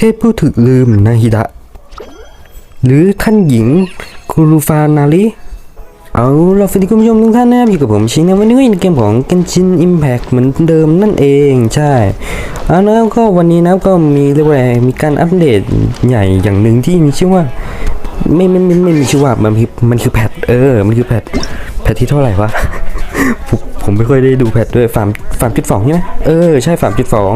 เทพผู้ถูกลืมนาฮิดะ หรือท่านหญิงคูรูฟานาริเอาเราสวัสดีคุณผู้ชมทุกท่านนะครับอยู่กับผมชิงนะวันนี้ในเกมของ Genshin Impact เหมือนเดิมนั่นเองใช่เอาแล้วก็วันนี้นะก็มีเรียกว่าอะไรมีการอัปเดตใหญ่อย่างหนึ่งที่มีชื่อว่าไม่ไม่ไม่ไม่มีชื่อว่ามันคือมันคือแพทเออ มันคือแพทแพทที่เท่าไหร่วะผมผมไม่ค่อยได้ดูแพทด้วยฟาร์มฟาร์มจุดสองใช่ไหมเออใช่ฟาร์มจุดสอง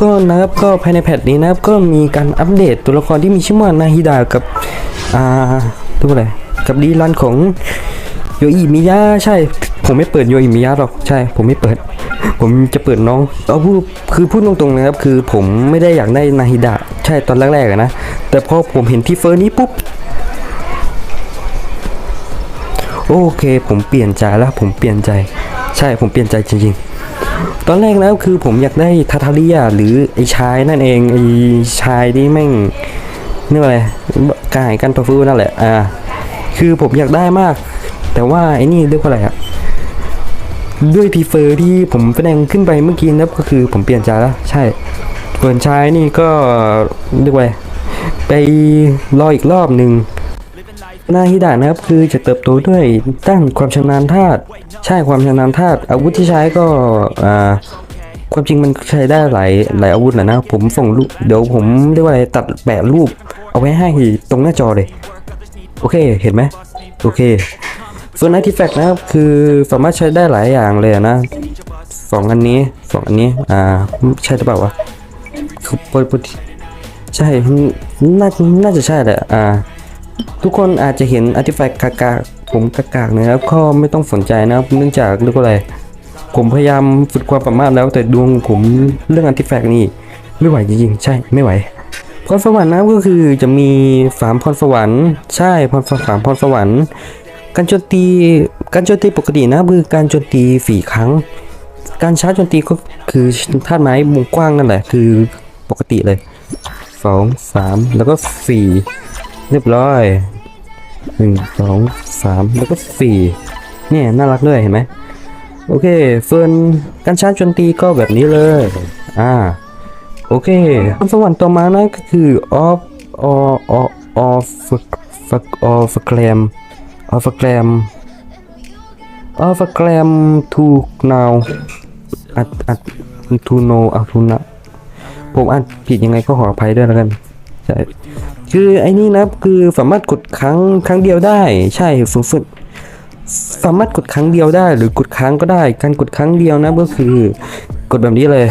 ก็นะครับก็ภายในแพทนี้นะครับก็มีการอัปเดตตัวละครที่มีชื่อว่านาฮิดากับอ่าตัวอะไรกับดีลันของโยอิมิยะใช่ ผมไม่เปิดโยอิมิยะหรอกใช่ ผมไม่เปิด ผมจะเปิดน้องเอาพูดคือพูดตรงๆนะครับ คือผมไม่ได้อยากได้นาฮิดะใช่ตอนแรกๆนะแต่พอผมเห็นที่เฟอร์นี้ปุ๊บโอเค ผมเปลี่ยนใจแล้วผมเปลี่ยนใจ ใช่ผมเปลี่ยนใจจริงๆ ตอนแรกแล้วคือผมอยากได้ทาทาเรียหรือไอ้ชายนั่นเองไอ้ชายที่แม่งนี่อะไรกายกันตัวฟูนั่นแหละอ่าคือผมอยากได้มาก แต่ว่าไอ้นี่เรียกว่าอะไรอะด้วยพีเฟอร์ที่ผมแสดงขึ้นไปเมื่อกี้นะก็คือผมเปลี่ยนใจแล้ว ใช่ส่วนชายนี่ก็เรียกว่าอะไรไปรออีกรอบหนึ่ง นาฮิดะนะครับคือจะเติบโตด้วยด้านความชำนาญธาตุใช่ความชำนาญธาตุอาวุธที่ใช้ก็อ่าความจริงมันใช้ได้หลายหลายอาวุธแหละนะผมส่งรูปเดี๋ยวผมเรียกว่าอะไรตัดแปะรูป เอาไว้ให้ตรงหน้าจอเลย โอเคเห็นไหมโอเค ส่วนไอทีแฟกนะครับคือสามารถใช้ได้หลายอย่างเลยนะสองอันนี้สองอันนี้อ่าใช่หรือเปล่าวะคือปกติใช่น่าน่าจะใช่แหละอ่า ทุกคนอาจจะเห็นอาร์ติแฟกต์กากๆผมกากๆนะครับก็ไม่ต้องสนใจนะครับเนื่องจากเรียกว่าอะไร ผมพยายามฝึกความสามารถแล้วแต่ดวงผมเรื่องอาร์ติแฟกต์นี่ไม่ไหวจริงๆใช่ไม่ไหวพรสวรรค์นะก็คือจะมีสามพรสวรรค์ใช่พรสสามพรสวรรค์การโจมตีการโจมตีปกตินะคือการโจมตีสี่ครั้ง การชาร์จโจมตีก็คือธาตุไม้วงกว้างนั่นแหละคือปกติเลยสองสามแล้วก็สี่ เรียบร้อยหนึ่งสองสามแล้วก็สี่เนี่ยน่ารักด้วยเห็นไหมโอเคเฟิร์นการชาร์จโจนตีก็แบบนี้เลย อ่า โอเคคำสวรรค์ต่อมานะก็คือออฟออออออฟฟักออฟแกรมออฟแกรมออฟแกรมทูนาวอัดอัดทูโนอัทูนะผมอ่านผิดยังไงก็ขออภัยด้วยแล้วกันใช่ คือไอ้นี่นะคือสามารถกดครั้งครั้งเดียวได้ ใช่สูงสุดสามารถกดครั้งเดียวได้ หรือกดค้างก็ได้ การกดครั้งเดียวนะก็คือกดแบบนี้เลย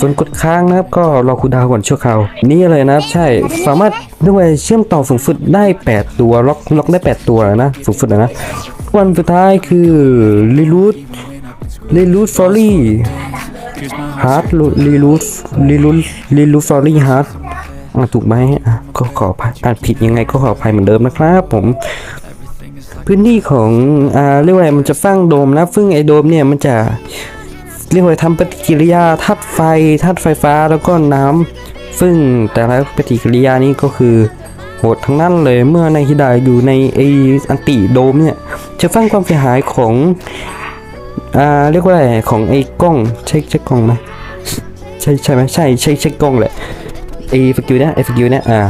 ส่วนกดค้างนะครับก็รอคูดาวน์ก่อนชั่วคราวนี่เลยนะครับใช่สามารถด้วยเชื่อมต่อสูงสุดได้ 8 ตัวล็อกล็อกได้ 8 ตัวนะสูงสุดนะวันสุดท้ายคือลิลูดลิลูดฟอรี่ฮาร์ดลิลูดลิลูดลิลูดฟอรี่ฮาร์ด ถูกไหมอะก็ขออภัยอ่านผิดยังไงก็ขออภัยเหมือนเดิมนะครับ ผมพื้นที่ของอ่าเรียกว่าอะไรมันจะสร้างโดมนะซึ่งไอ้โดมเนี่ยมันจะเรียกว่าทำปฏิกิริยาธาตุไฟธาตุไฟฟ้าแล้วก็น้ำซึ่งแต่ละปฏิกิริยานี้ก็คือโหดทั้งนั้นเลยเมื่อในฮิดาอยู่ในไออันติโดมเนี่ยจะสร้างความเสียหายของอ่าเรียกว่าอะไรของไอ้กล้องใช่ใช่กล้องไหมใช่ใช่ไหมใช่ใช่ใช่กล้องแหละ สกิลเนี่ยไอ้สกิลเนี่ยอ่า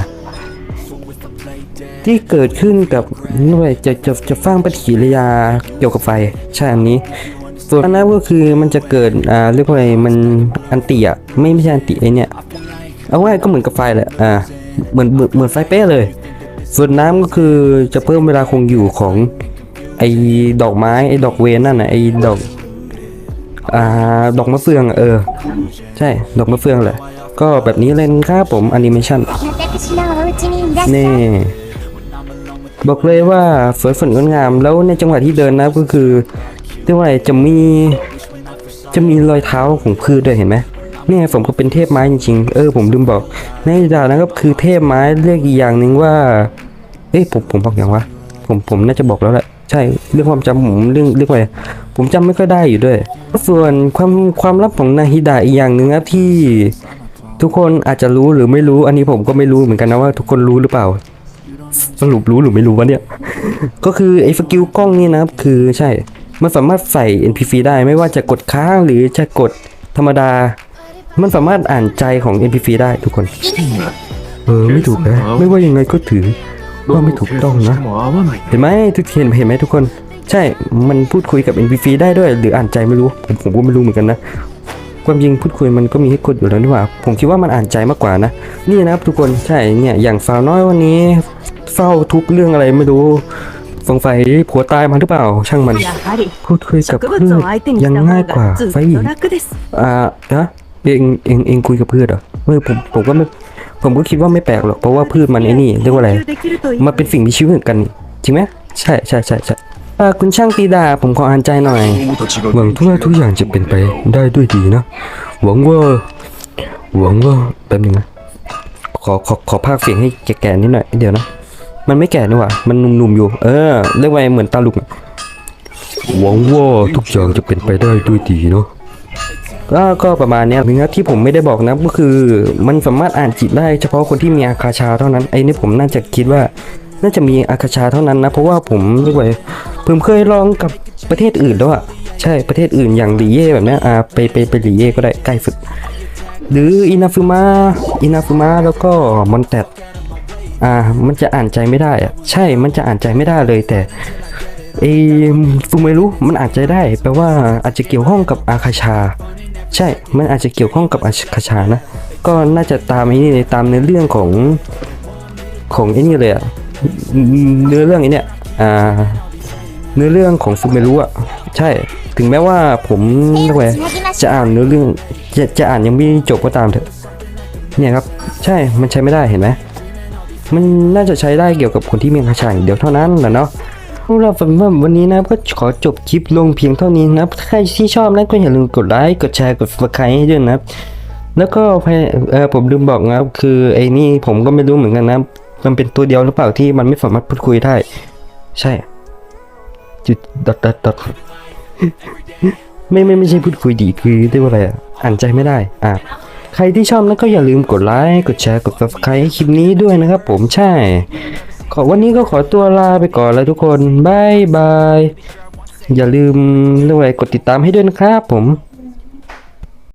ที่เกิดขึ้นกับนี่เลยจะจะจะสร้างปฏิกิริยาเกี่ยวกับไฟใช่อันนี้ ส่วนอันนั้นก็คือมันจะเกิดอ่าเรียกว่าอะไรมันอันติอะไม่ไม่ใช่อันติไอเนี่ยเอาไว้ก็เหมือนกับไฟแหละอ่าเหมือนเหมือนไฟเป๊ะเลย ส่วนน้ำก็คือจะเพิ่มเวลาคงอยู่ของไอ้ดอกไม้ไอ้ดอกเวนนั่นน่ะไอ้ดอกอ่าดอกมะเฟืองเออ ใช่ดอกมะเฟืองแหละ ก็แบบนี้เล่นครับผมแอนิเมชันนี่บอกเลยว่าสวยสดงดงาม แล้วในจังหวะที่เดินนะก็คือเรียกว่าจะมีจะมีรอยเท้าของพืชด้วยเห็นไหมนี่ผมก็เป็นเทพไม้จริงๆ เออผมลืมบอก ในดาวนะครับคือเทพไม้เรียกอีกอย่างหนึ่งว่า เอ้ผมผมบอกอย่างวะผมผมน่าจะบอกแล้วแหละใช่เรื่องความจำผมเรื่องเรื่องอะไรผมจำไม่ค่อยได้อยู่ด้วย ส่วนความความลับของนาฮิดาอีกอย่างหนึ่งครับที่ ทุกคนอาจจะรู้หรือไม่รู้ อันนี้ผมก็ไม่รู้เหมือนกันนะว่าทุกคนรู้หรือเปล่า สรุปรู้หรือไม่รู้วะเนี่ย ก็คือไอ้สกิลกล้องนี่นะครับ คือใช่ มันสามารถใส่ NPC ได้ไม่ว่าจะกดค้างหรือจะกดธรรมดา มันสามารถอ่านใจของ NPC ได้ทุกคน เออไม่ถูกนะ ไม่ว่ายังไงก็ถือว่าไม่ถูกต้องนะ เห็นไหมทุกเห็นเห็นไหมทุกคน ใช่ มันพูดคุยกับ NPC ได้ด้วย หรืออ่านใจไม่รู้ ผมผมก็ไม่รู้เหมือนกันนะ ความยิงพูดคุยมันก็มีให้กดอยู่แล้วนี่หว่า ผมคิดว่ามันอ่านใจมากกว่านะ นี่นะครับทุกคนใช่เนี่ยอย่างสาวน้อยวันนี้เศร้าทุกเรื่องอะไรไม่รู้สงไฟผัวตายมาหรือเปล่า ช่างมัน พูดคุยกับเพื่อนยังง่ายกว่าไฟอ่านะเองเองเองคุยกับเพื่ชเหรอเออผมผมก็ไม่ผมก็คิดว่าไม่แปลกหรอกเพราะว่าพืชมันไอ้นี่เรียกว่าอะไรมันเป็นสิ่งมีชีวิตเหมือนกันจริงไหมใช่ใช่ใช่ใช่ คุณช่างตีดา ผมขออ่านใจหน่อย หวังทุกอย่างทุกอย่างจะเป็นไปได้ด้วยดีนะ หวังว่า หวังว่าแป๊บนึงนะ ขอขอขอภาคเสียงให้แก่ๆนิดหน่อย เดี๋ยวนะ มันไม่แก่นี่หว่า มันหนุ่มๆอยู่ เออ เรียกว่าเหมือนตาลุก หวังว่าทุกอย่างจะเป็นไปได้ด้วยดีเนาะก็ประมาณนี้นะที่ผมไม่ได้บอกนะก็คือมันสามารถอ่านจิตได้เฉพาะคนที่มีอาคาชาเท่านั้นไอ้นี่ผมน่าจะคิดว่า น่าจะมีอาคาชาเท่านั้นนะ เพราะว่าผมเรียกว่า ผมเคยลองกับประเทศอื่นแล้วอะใช่ประเทศอื่นอย่างลีเย่แบบนี้อ่าไปไปไปลีเย่ก็ได้ใกล้สุด หรืออินาฟุมะอินาฟุมะแล้วก็มอนแตดอ่ามันจะอ่านใจไม่ได้อะใช่มันจะอ่านใจไม่ได้เลยแต่เอฟูไม่รู้มันอาจจะได้แปลว่าอาจจะเกี่ยวข้องกับอาคาชา ใช่ มันอาจจะเกี่ยวข้องกับอาคาชานะ ก็น่าจะตามไอ้นี่เลยตามในเรื่องของของไอ้นี่เลยอะเนื้อเรื่องไอ้เนี่ยอ่า เนื้อเรื่องของฟูเมรุอะใช่ ถึงแม้ว่าผมเรียกว่าจะอ่านเนื้อเรื่องจะจะอ่านยังไม่จบก็ตามเถอะ เนี่ยครับ ใช่มันใช้ไม่ได้เห็นไหมมันน่าจะใช้ได้เกี่ยวกับคนที่มีอาคาชาอย่างเดี๋ยวเท่านั้นแหละเนาะพวกเราฝันว่าวันนี้นะก็ขอจบคลิปลงเพียงเท่านี้นะใครที่ชอบนะก็อย่าลืมกดไลค์กดแชร์กด subscribe ให้ด้วยนะแล้วก็ผมลืมบอกนะคือไอ้นี่ผมก็ไม่รู้เหมือนกันนะ มันเป็นตัวเดียวหรือเปล่าที่มันไม่สามารถพูดคุยได้ ใช่ จุดดอทดอทดอทไม่ไม่ไม่ใช่พูดคุยดีคือเรียกว่าอะไรอะอ่านใจไม่ได้อะใครที่ชอบนะก็อย่าลืมกดไลค์กดแชร์กด subscribe ให้คลิปนี้ด้วยนะครับผมใช่ ขอวันนี้ก็ขอตัวลาไปก่อนแล้วทุกคนบายบายอย่าลืมด้วยกดติดตามให้ด้วยนะครับผม